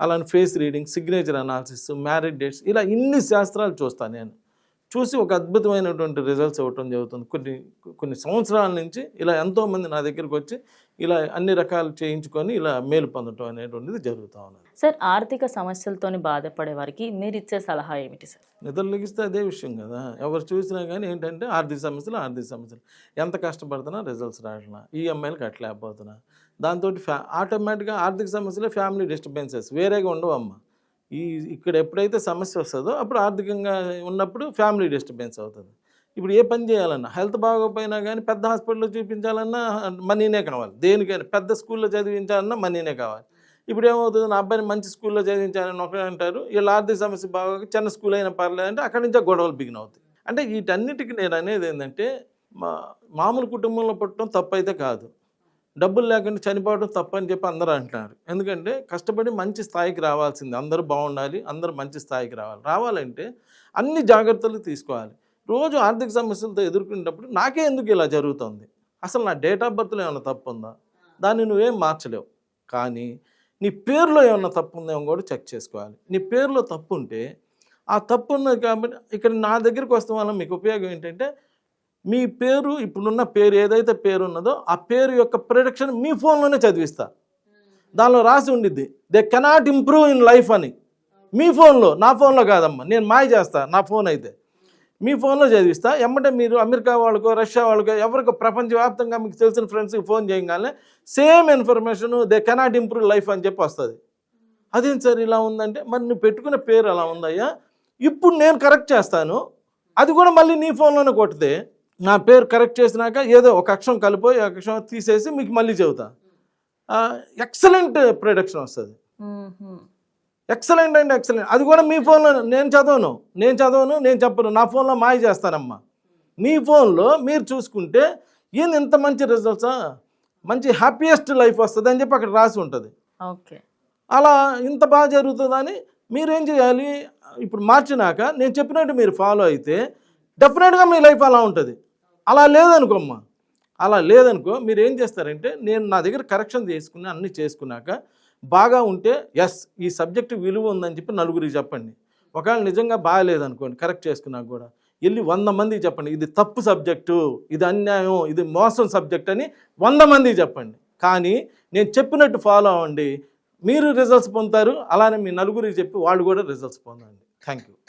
అలానే face reading signature analysis marriage dates ఇలా ఇన్ని శాస్త్రాలు చూస్తాను నేను. చూసి ఒక అద్భుతమైనటువంటి రిజల్ట్స్ ఇవ్వటం జరుగుతుంది. కొన్ని కొన్ని సంవత్సరాల నుంచి ఇలా ఎంతోమంది నా దగ్గరికి వచ్చి ఇలా అన్ని రకాలు చేయించుకొని ఇలా మేలు పొందటం అనేటువంటిది జరుగుతూ ఉన్నది. సార్ ఆర్థిక సమస్యలతోని బాధపడే వారికి మీరు ఇచ్చే సలహా ఏమిటి సార్? నిద్ర లెగిస్తే అదే విషయం కదా. ఎవరు చూసినా కానీ ఏంటంటే ఆర్థిక సమస్యలు ఆర్థిక సమస్యలు. ఎంత కష్టపడుతున్నా రిజల్ట్స్ రావట్లా ఈఎంఐలు కట్టలేకపోతున్నా. దాంతో ఫ్యా ఆటోమేటిక్గా ఆర్థిక సమస్యలే ఫ్యామిలీ డిస్టర్బెన్సెస్ వేరేగా ఉండవు అమ్మ ఈ ఇక్కడ ఎప్పుడైతే సమస్య వస్తుందో అప్పుడు ఆర్థికంగా ఉన్నప్పుడు ఫ్యామిలీ డిస్టర్బెన్స్ అవుతుంది. ఇప్పుడు ఏ పని చేయాలన్నా హెల్త్ బాగోపోయినా కానీ పెద్ద హాస్పిటల్లో చూపించాలన్నా మనీనే కావాలి. దేనికైనా పెద్ద స్కూల్లో చదివించాలన్నా మనీనే కావాలి. ఇప్పుడు ఏమవుతుంది? నా అబ్బాయిని మంచి స్కూల్లో చదివించాలని ఒకరే అంటారు. వీళ్ళ ఆర్థిక సమస్య బాగా చిన్న స్కూల్ అయినా పర్లేదంటే అక్కడి నుంచే గొడవలు బిగిన్ అవుతాయి. అంటే వీటన్నిటికీ నేను అనేది ఏంటంటే మా మామూలు కుటుంబంలో పుట్టడం తప్పు అయితే కాదు. డబ్బులు లేకుండా చనిపోవడం తప్పని చెప్పి అందరూ అంటున్నారు. ఎందుకంటే కష్టపడి మంచి స్థాయికి రావాల్సింది. అందరూ బాగుండాలి అందరూ మంచి స్థాయికి రావాలి. రావాలంటే అన్ని జాగ్రత్తలు తీసుకోవాలి. రోజు ఆర్థిక సమస్యలతో ఎదుర్కొనేటప్పుడు నాకే ఎందుకు ఇలా జరుగుతుంది? అసలు నా డేట్ ఆఫ్ బర్త్లో ఏమైనా తప్పు ఉందా దాన్ని నువ్వేం మార్చలేవు. కానీ నీ పేరులో ఏమన్నా తప్పు ఉందేమో కూడా చెక్ చేసుకోవాలి. నీ పేరులో తప్పు ఉంటే ఆ తప్పు ఉన్నది కాబట్టి ఇక్కడ నా దగ్గరికి వస్తాం వల్ల మీకు ఉపయోగం ఏంటంటే మీ పేరు ఇప్పుడున్న పేరు ఏదైతే పేరు ఉన్నదో ఆ పేరు యొక్క ప్రొడక్షన్ మీ ఫోన్లోనే చదివిస్తా. దానిలో రాసి ఉండిద్ది they cannot improve in life అని. మీ ఫోన్లో నా ఫోన్లో కాదమ్మా నేను మాయ చేస్తా నా ఫోన్ అయితే. మీ ఫోన్లో చదివిస్తా ఎమ్మటే మీరు అమెరికా వాళ్ళకో రష్యా వాళ్ళకో ఎవరికో ప్రపంచవ్యాప్తంగా మీకు తెలిసిన ఫ్రెండ్స్కి ఫోన్ చేయగానే same information they cannot improve life అని చెప్పి వస్తుంది. అదేం సార్ ఇలా ఉందంటే మరి నువ్వు పెట్టుకున్న పేరు అలా ఉందయ్యా? ఇప్పుడు నేను కరెక్ట్ చేస్తాను అది కూడా మళ్ళీ నీ ఫోన్లోనే కొడితే నా పేరు కరెక్ట్ చేసినాక ఏదో ఒక అక్షరం కలిపోయి ఒక అక్షరం తీసేసి మీకు మళ్ళీ చెబుతా. ఎక్సలెంట్ ప్రొడక్షన్ వస్తుంది. ఎక్సలెంట్ అండి ఎక్సలెంట్ అది కూడా మీ ఫోన్లో నేను చదవను. నేను చదవను నేను చెప్పను. నా ఫోన్లో మాయ చేస్తానమ్మా మీ ఫోన్లో మీరు చూసుకుంటే ఈయన ఇంత మంచి రిజల్ట్సా మంచి హ్యాపీయెస్ట్ లైఫ్ వస్తుంది అని చెప్పి అక్కడ రాసి ఉంటుంది. ఓకే. అలా ఇంత బాగా జరుగుతుందని మీరేం చేయాలి? ఇప్పుడు మార్చినాక నేను చెప్పినట్టు మీరు ఫాలో అయితే డెఫినెట్గా మీ లైఫ్ అలా ఉంటుంది. అలా లేదనుకోమ్మా. అలా లేదనుకో మీరు ఏం చేస్తారంటే నేను నా దగ్గర కరెక్షన్ చేసుకుని అన్నీ చేసుకున్నాక బాగా ఉంటే ఎస్ ఈ సబ్జెక్ట్ విలువ ఉందని చెప్పి నలుగురికి చెప్పండి. ఒకవేళ నిజంగా బాగాలేదనుకోండి కరెక్ట్ చేసుకున్నాక కూడా వెళ్ళి వంద మందికి చెప్పండి ఇది తప్పు సబ్జెక్టు ఇది అన్యాయం ఇది మోసం సబ్జెక్ట్ అని వంద మందికి చెప్పండి. కానీ నేను చెప్పినట్టు ఫాలో అవ్వండి మీరు రిజల్ట్స్ పొందుతారు అలానే మీ నలుగురికి చెప్పి వాళ్ళు కూడా రిజల్ట్స్ పొందండి. Thank you